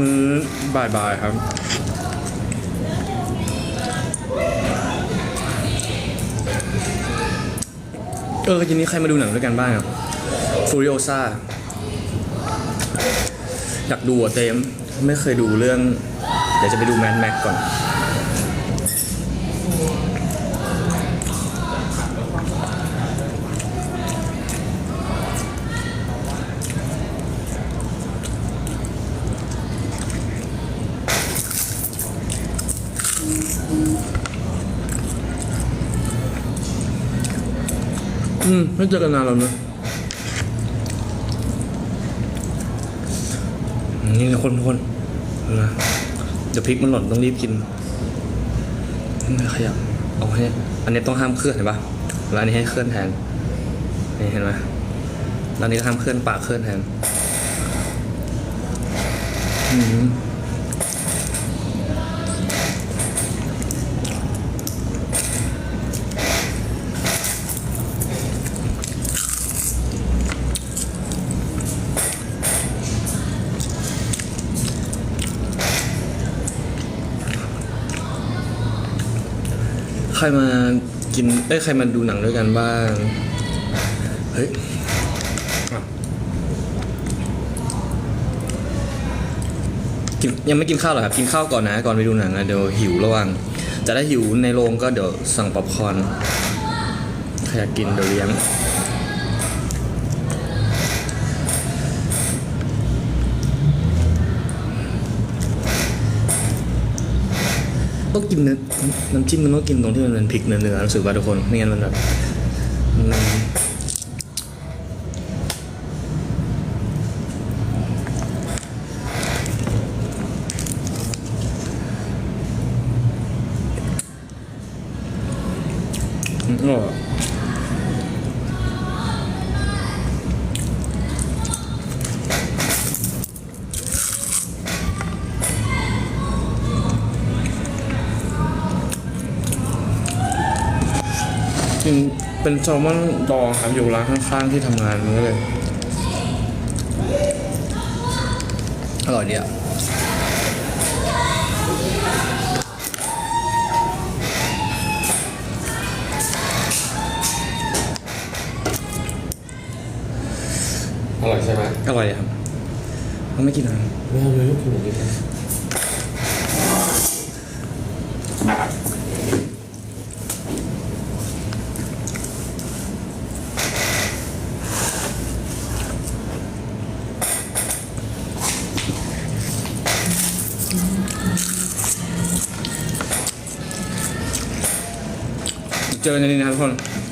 มื้อบ่ายๆครับ เออทีนี้ใครมาดูหนังด้วยกันบ้างครับฟูริโอซาอยากดูอะเต็ม ไม่เคยดูเรื่อง เดี๋ยวจะไปดูแมนแม็กก่อน อืมไม่เจอกันนานแล้วเนะนี่นะคนคนนะเดี๋ยวพริกมันหล่นต้องรีบกินไม่ขยับเอาให้อันนี้ต้องห้ามเคลื่อนเห็นปะแล้วอันนี้ให้เคลื่อนแทนนี่เห็นไหมแล้วนนี้ก็ห้ามเคลื่อนปากเคลื่อนแทนอืม ใครมากินเอ้ยใครมาดูหนังด้วยกันบ้าง เฮ้ยอะกินยังไม่กินข้าวเหรอครับ กินข้าวก่อนนะ ก่อนไปดูหนังนะเดี๋ยวหิวระหว่างจะได้หิวในโรงก็เดี๋ยวสั่งป๊อปคอร์นใครอยากกินเดี๋ยวเลี้ยง ต้องกินเนื้อน้ำจิ้มมันต้องกินตรงที่มันเป็นพริกเนื้อๆรู้สึกว่าทุกคนไม่งั้นมันแบบมันอืมอร่อย กินเป็นแซลมอนดองครับอยู่ร้านข้างๆที่ทำงานมันก็เลย อร่อยดีอะอร่อยใช่ไหมอร่อยครับมันไม่กินอะไรไม่เอาเลยลูกคุณหนูกิน นะเจอในนี้